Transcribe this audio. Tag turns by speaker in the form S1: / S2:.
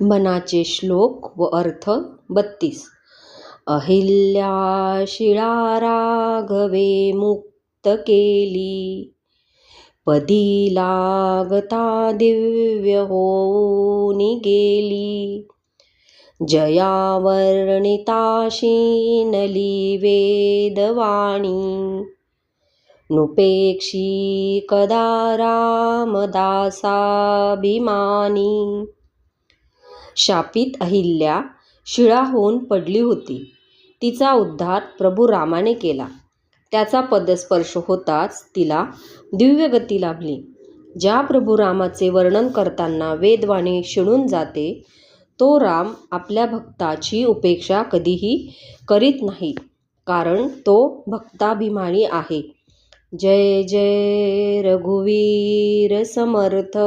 S1: मनाचे श्लोक व अर्थ बत्तीस. अहिल्या शिळा राघवे मुक्त केली. पदी लागता दिव्य होऊन गेली. जया वर्णिताशीनली वेदवाणी. नुपेक्षी कदा रामदासाभिमानी. शापित अहिल्या शिळा होऊन पडली होती. तिचा उद्धार प्रभू रामाने केला. त्याचा पदस्पर्श होताच तिला दिव्यगती लाभली. ज्या प्रभू रामाचे वर्णन करताना वेदवाणी शिणून जाते तो राम आपल्या भक्ताची उपेक्षा कधीही करीत नाही कारण तो भक्ताभिमानी आहे. जय जय रघुवीर समर्थ!